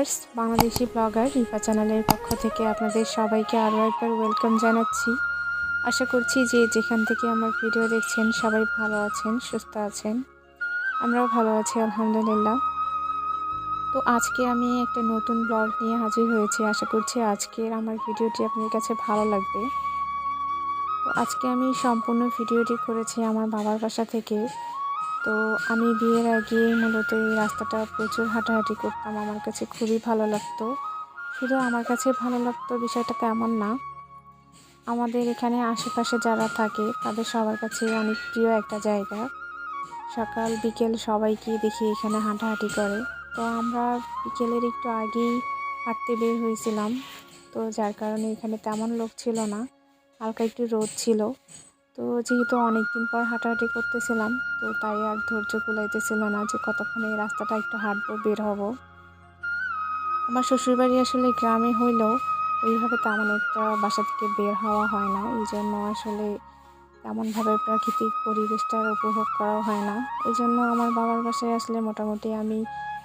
Viewers, Bangladeshi blogger Rifa চ্যানেলের পক্ষ থেকে আপনাদের সবাইকে আরও একবার ওয়েলকাম জানাচ্ছি। আশা করছি যে যেখান থেকে আমার ভিডিও দেখছেন সবাই ভালো আছেন, সুস্থ আছেন। আমরাও ভালো আছি, আলহামদুলিল্লাহ। তো আজকে আমি একটা নতুন ব্লগ নিয়ে হাজির হয়েছি। আশা করছি আজকের আমার ভিডিওটি আপনার কাছে ভালো লাগবে। তো আজকে আমি সম্পূর্ণ ভিডিওটি করেছি আমার বাবার বাসা থেকে। তো আমি বিয়ের আগে মূলত এই রাস্তাটা প্রচুর হাঁটাহাঁটি করতাম। আমার কাছে খুবই ভালো লাগতো। শুধু আমার কাছে ভালো লাগতো বিষয়টা তেমন না। আমাদের এখানে আশেপাশে যারা থাকে, তাদের সবার কাছে অনেক প্রিয় একটা জায়গা। সকাল, বিকেল সবাইকে দেখি এখানে হাঁটাহাঁটি করে। তো আমরা বিকেলের একটু আগেই হাঁটতে বের হয়েছিলাম। তো যার কারণে এখানে তেমন লোক ছিল না। হালকা একটু রোদ ছিল। তো যেহেতু অনেক দিন পর হাঁটাহাঁটি করতেছিলাম, তো তাই আর ধৈর্য কুলাইতেছিল না যে কতক্ষণে এই রাস্তাটা একটু হাঁটবো, বের হব। আমার শ্বশুরবাড়ি আসলে গ্রামে হইলেও ওইভাবে তেমন একটা বাসা থেকে বের হওয়া হয় না। এই জন্য আসলে তেমনভাবে প্রাকৃতিক পরিবেশটার উপভোগ করা হয় না। এই জন্য আমার বাবার বাসায় আসলে মোটামুটি আমি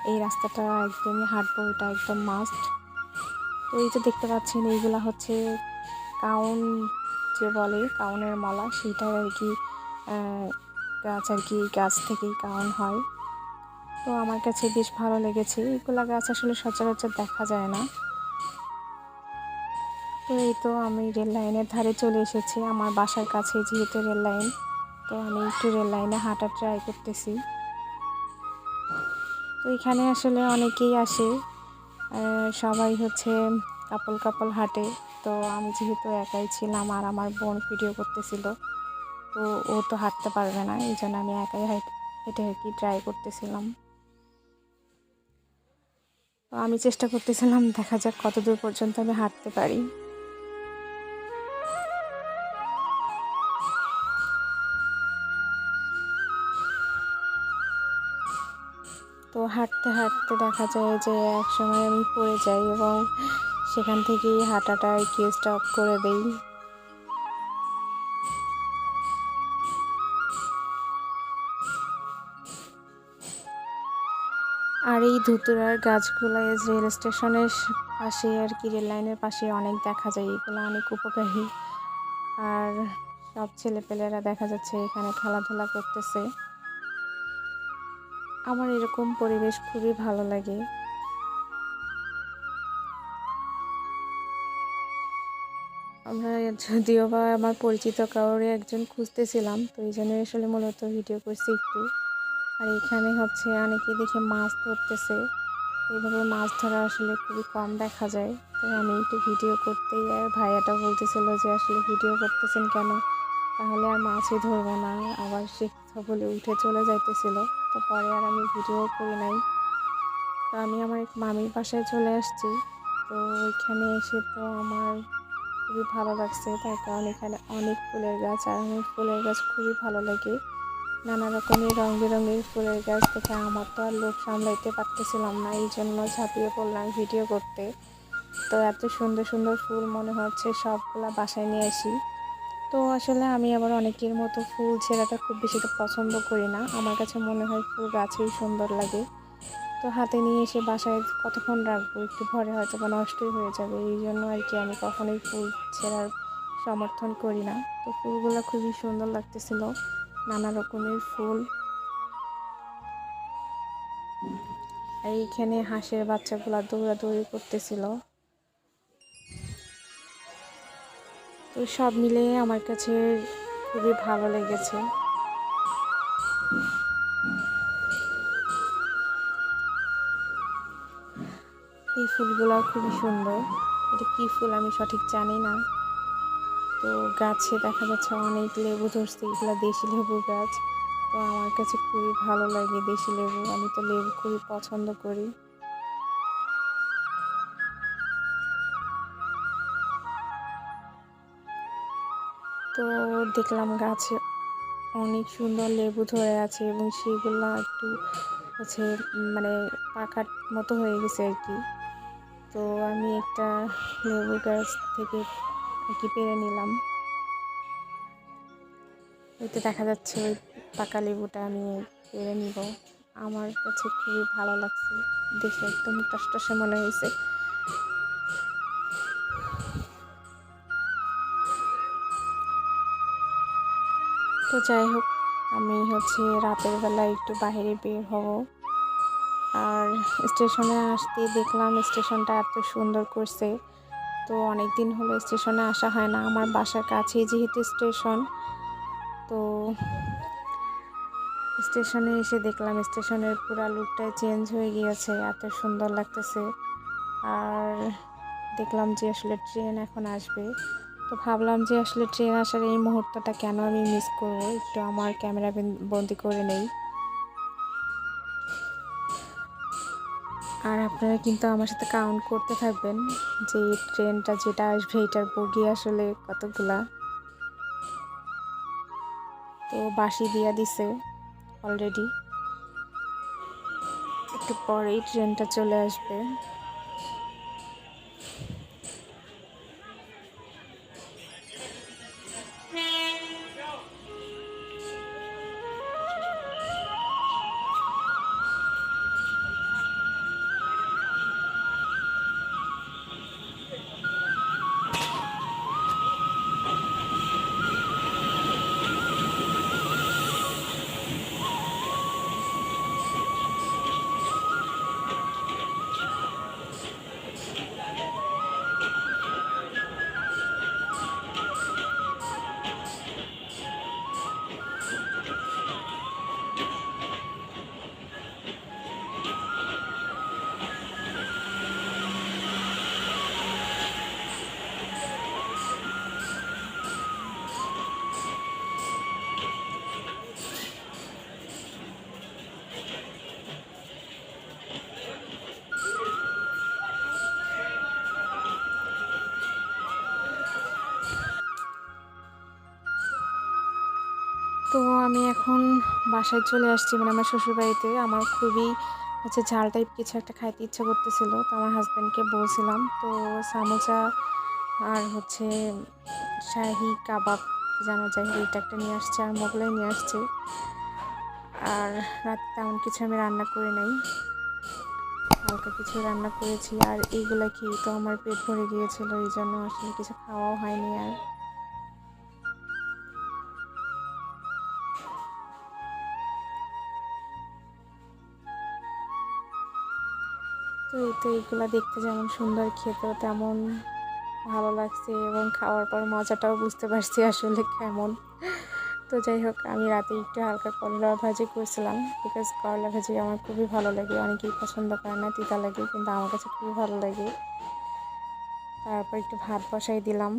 এই রাস্তাটা একদমই হাঁটবো, এটা একদম মাস্ট তো এই যে দেখতে পাচ্ছেন, এইগুলা হচ্ছে কাউন যে বলে কাউনের মালা, সেইটার আর কি গাছ আর কি, গাছ থেকেই কাউন হয়। তো আমার কাছে বেশ ভালো লেগেছে। এগুলো গাছ আসলে সচরাচর দেখা যায় না। তো এই তো আমি রেল লাইনের ধারে চলে এসেছি। আমার বাসার কাছে যেহেতু রেল লাইন, তো আমি একটু রেল লাইনে হাঁটা ট্রাই করতেছি। তো এখানে আসলে অনেকেই আসে। সবাই হচ্ছে কাপল কাপল হাঁটে। তো আমি যেহেতু একাই ছিলাম আর আমার বোন ভিডিও করতেছিল, তো ও তো হাঁটতে পারবে না, এই জন্য আমি একাই হেঁটে হেঁটে ট্রাই করতেছিলাম। তো আমি চেষ্টা করতেছিলাম, দেখা যাক কত দূর পর্যন্ত আমি হাঁটতে পারি। তো হাঁটতে হাঁটতে দেখা যায় যে এক সময় আমি পড়ে যাই এবং সেখান থেকেই হাঁটাটা কি স্টপ করে দেই। আর এই ধুতুরার গাছগুলো রেল স্টেশনের পাশে আর কি রেল লাইনের পাশে অনেক দেখা যায়, এগুলো অনেক উপকারী। আর সব ছেলেপেলেরা দেখা যাচ্ছে এখানে খেলাধুলা করতেছে। আমার এরকম পরিবেশ খুবই ভালো লাগে। আমরা যদিও বা আমার পরিচিত কাউরে একজন খুঁজতেছিলাম, তো এই জন্য আসলে মূলত ভিডিও করছি একটু। আর এখানে হচ্ছে অনেকে দেখে মাছ ধরতেছে। এইভাবে মাছ ধরা আসলে খুবই কম দেখা যায়। তো আমি একটু ভিডিও করতেই ভাইয়াটা বলতেছিল যে, আসলে ভিডিও করতেছেন কেন? তাহলে আর মাছই ধরবো না। আবার সে বলে উঠে চলে যাইতেছিল। তো পরে আর আমি ভিডিও করি নাই। তো আমি আমার এক মামির বাসায় চলে আসছি। তো ওইখানে এসে তো আমার খুবই ভালো লাগছে। তার কারণ এখানে অনেক ফুলের গাছ আর আমার ফুলের গাছ খুবই ভালো লাগে। নানা রকমের রং বেরঙের ফুলের গাছ দেখে আমার তো আর লোক সামলাইতে পারতেছিলাম না, এই জন্য ঝাঁপিয়ে পড়লাম ভিডিও করতে। তো এত সুন্দর সুন্দর ফুল মনে হচ্ছে, সবগুলা বাসায় নিয়ে আসি। তো আসলে আমি আবার অনেকের মতো ফুল ছেঁড়াটা খুব বেশি পছন্দ করি না। আমার কাছে মনে হয় ফুল গাছেই সুন্দর লাগে। তো হাতে নিয়ে এসে বাসায় কতক্ষণ রাখব? একটু ভরে হয়তো বা নষ্টই হয়ে যাবে। এই জন্য আর কি আমি কখনোই ফুল ছেঁড়ার সমর্থন করি না। তো ফুলগুলো খুবই সুন্দর লাগতেছিল। নানা রকমের ফুল। এইখানে হাঁসের বাচ্চাগুলো দৌড়াদৌড়ি করতেছিল। তো সব মিলে আমার কাছে খুবই ভালো লেগেছে। ফুলগুলো খুবই সুন্দর। এটা কী ফুল আমি সঠিক জানি না। তো গাছে দেখা যাচ্ছে অনেক লেবু ধরছে, এগুলো দেশি লেবু গাছ। তো আমার কাছে খুবই ভালো লাগে দেশি লেবু, আমি তো লেবু খুবই পছন্দ করি। তো দেখলাম গাছে অনেক সুন্দর লেবু ধরে আছে এবং সেগুলো একটু হচ্ছে মানে পাকার মতো হয়ে গেছে আর কি। তো আমি একটা লেবু গাছ থেকে কি পেরে নিলাম। ওইতে দেখা যাচ্ছে ওই পাকা লেবুটা আমি পেরে নিব। আমার কাছে খুবই ভালো লাগছে। দেখে একদম টসটসে মনে হয়েছে। তো যাই হোক, আমি হচ্ছে রাতের বেলা একটু বাইরে বের হব। আর স্টেশনে আসতে দেখলাম স্টেশনটা এত সুন্দর করছে। তো অনেক দিন হলো স্টেশনে আসা হয় না। আমার বাসার কাছেই যেহেতু স্টেশন, তো স্টেশনে এসে দেখলাম স্টেশনের পুরা লুকটাই চেঞ্জ হয়ে গিয়েছে, এত সুন্দর লাগতেছে। আর দেখলাম যে আসলে ট্রেন এখন আসবে। তো ভাবলাম যে আসলে ট্রেন আসার এই মুহূর্তটা কেন আমি মিস করব? একটু আমার ক্যামেরা বন্দি করে নেই। আপনারা কিন্তু আমার সাথে কাউন্ট করতে থাকবেন যে ট্রেনটা যেটা আসবে এটার বগি আসলে কতগুলা। তো বাসি দিয়া দিছে অলরেডি একটু পরেই ট্রেনটা চলে আসবে। আমি এখন বাসায় চলে আসছি মানে আমার শ্বশুরবাড়িতে। আমার খুবই হচ্ছে ঝাল টাইপ কিছু একটা খাইতে ইচ্ছে করতেছিল, তো আমার হাজব্যান্ডকে বলছিলাম, তো সামোসা আর হচ্ছে শাহি কাবাব জানা যায় এইটা একটা নিয়ে আসছে আর মোগলাই নিয়ে আসছে। আর রাতে তেমন কিছু আমি রান্না করে নাই, হালকা কিছু রান্না করেছি, আর এইগুলা খেয়ে তো আমার পেট ভরে গিয়েছিল এই জন্য আসলে কিছু খাওয়াও হয়নি আর। তো এই তো এইগুলো দেখতে যেমন সুন্দর, খেতেও তেমন ভালো লাগছে এবং খাওয়ার পর মজাটাও বুঝতে পারছি আসলে কেমন। তো যাই হোক, আমি রাতে একটু হালকা করলা ভাজি করেছিলাম বিকজ করলা ভাজি আমার খুবই ভালো লাগে। অনেকেই পছন্দ করে না, তিতা লাগে, কিন্তু আমার কাছে খুবই ভালো লাগে। তারপর একটু ভাত বসাই দিলাম।